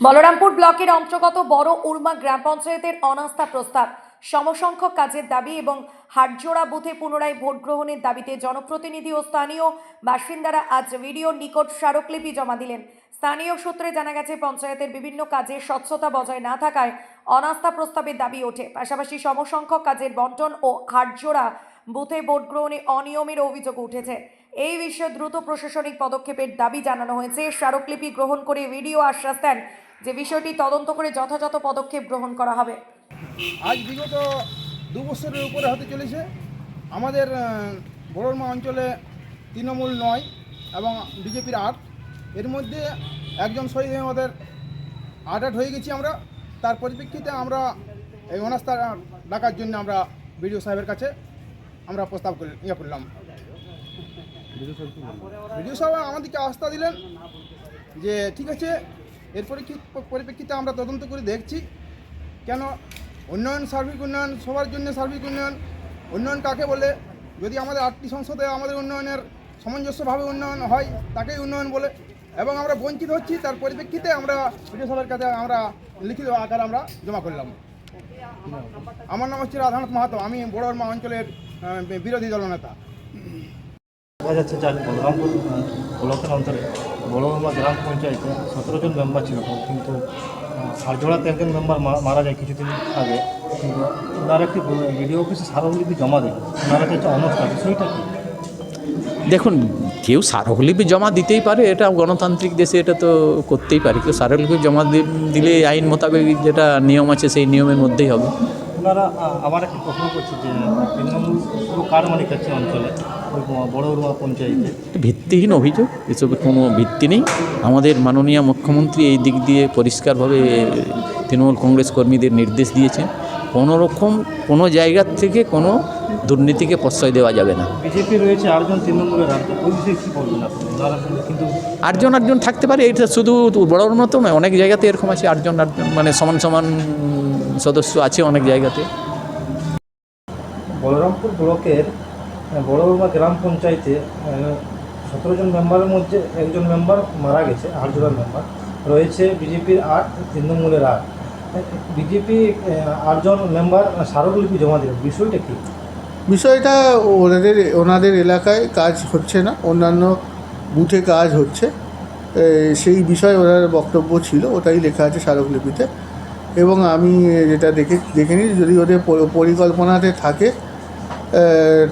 বলরামপুর ব্লকের অন্তর্গত বড় উর্মা গ্রাম পঞ্চায়েতের অনাস্থা প্রস্তাব। সমসংখ্যক কাজের দাবি এবং হাটজোড়া বুথে পুনরায় ভোট গ্রহণের দাবিতে জনপ্রতিনিধি ও স্থানীয় বাসিন্দারা আজ ভিডিওর নিকট স্মারকলিপি জমা দিলেন। স্থানীয় সূত্রে জানা গেছে, পঞ্চায়েতের বিভিন্ন কাজে স্বচ্ছতা বজায় না থাকায় অনাস্থা প্রস্তাবের দাবি ওঠে। পাশাপাশি সমসংখ্যক কাজের বন্টন ও হাটজোড়া বুথে ভোট গ্রহণে অনিয়মের অভিযোগ উঠেছে। এই বিষয়ে দ্রুত প্রশাসনিক পদক্ষেপের দাবি জানানো হয়েছে। স্মারকলিপি গ্রহণ করে ভিডিও আশ্বাস দেন যে বিষয়টি তদন্ত করে যথাযথ পদক্ষেপ গ্রহণ করা হবে। আজ বিগত দু বছরের উপরে হতে চলেছে। আমাদের বড়মা অঞ্চলে তৃণমূল নয় এবং বিজেপির আট। এর মধ্যে একজন শহীদ হয়ে আমাদের আট হয়ে গেছি আমরা। তার পরিপ্রেক্ষিতে আমরা এই অনাস্থা ডাকার জন্য আমরা বিডিও সাহেবের কাছে আমরা প্রস্তাব করে ইয়ে করলাম। বিডিও সাহেব আমাদেরকে আস্থা দিলেন যে, ঠিক আছে এর কি পরিপ্রেক্ষিতে আমরা তদন্ত করে দেখছি কেন উন্নয়ন, সার্বিক উন্নয়ন, সবার জন্য সার্বিক উন্নয়ন উন্নয়ন কাকে বলে? যদি আমাদের আটটি সংসদে আমাদের উন্নয়নের সামঞ্জস্যভাবে উন্নয়ন হয়, তাকেই উন্নয়ন বলে। এবং আমরা বঞ্চিত হচ্ছি, তার পরিপ্রেক্ষিতে আমরা সাহেবের কাছে আমরা লিখিত আকার আমরা জমা করলাম। আমার নাম হচ্ছে রাধানাথ মাহাতো, আমি বড়মা অঞ্চলের বিরোধী দলনেতা। দেখা যাচ্ছে যে আজ বলরামপুর ব্লকের অন্তরে বড়বর্মা গ্রাম পঞ্চায়েতে সতেরো জন মেম্বার ছিল কিন্তু হারজোড়াতে একজন মেম্বার মারা যায় কিছুদিন আগে কিন্তু ওনার একটি বিডিও অফিসে স্মারকলিপি জমা দেয় ওনারা হচ্ছে অনস্থা বিষয়টা কি? দেখুন কেউ স্মারকলিপি জমা দিতেই পারে এটা গণতান্ত্রিক দেশে এটা তো করতেই পারে। কেউ স্মারকলিপি জমা দিলে আইন মোতাবেক যেটা নিয়ম আছে সেই নিয়মের মধ্যেই হবে। ওনারা আবার একটি প্রশ্ন করছে যে তৃণমূল কার মালিক আছে অঞ্চলে? বড় পঞ্চায়েতে। ভিত্তিহীন অভিযোগ এসবের কোনো ভিত্তি নেই। আমাদের মাননীয় মুখ্যমন্ত্রী এই দিক দিয়ে পরিষ্কারভাবে তৃণমূল কংগ্রেস কর্মীদের নির্দেশ দিয়েছেন। কোনো রকম কোনো জায়গার থেকে কোনো দুর্নীতিকে প্রশ্রয় দেওয়া যাবে না। বিজেপি রয়েছে আটজন তৃণমূলের কিন্তু আটজন আটজন থাকতে পারে। এটা শুধু বড়োর মতো নয় অনেক জায়গাতে এরকম আছে। আটজন আটজন মানে সমান সমান সদস্য আছে অনেক জায়গাতে। বলরামপুর ব্লকের বড়বর্মা গ্রাম পঞ্চায়েতে সতেরো জন মেম্বারের মধ্যে একজন মেম্বার মারা গেছে আটজনের মেম্বার রয়েছে বিজেপির আট, তৃণমূলের আট। বিজেপি আটজন মেম্বার স্মারকলিপি জমা দেবে বিষয়টা কি? বিষয়টা ওনাদের ওনাদের এলাকায় কাজ হচ্ছে না। অন্যান্য বুথে কাজ হচ্ছে। সেই বিষয়ে ওনার বক্তব্য ছিল, ওটাই লেখা আছে স্মারকলিপিতে। এবং আমি যেটা দেখে দেখে নিই, যদি ওদের পরিকল্পনাতে থাকে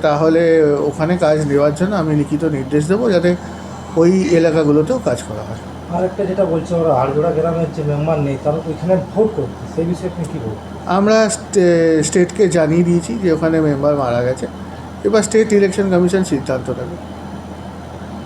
তাহলে ওখানে কাজ নেওয়ার জন্য আমি লিখিত নির্দেশ দেবো যাতে ওই এলাকাগুলোতেও কাজ করা হয়। আর একটা যেটা বলছে ওরা আড়জোড়া গ্রামের যে মেম্বার নেই তারা তো ওইখানে ভোট করতে সেই বিষয়ে আপনি কী বলবেন? আমরা স্টেটকে জানিয়ে দিয়েছি যে ওখানে মেম্বার মারা গেছে। এবার স্টেট ইলেকশন কমিশন সিদ্ধান্ত নেবে।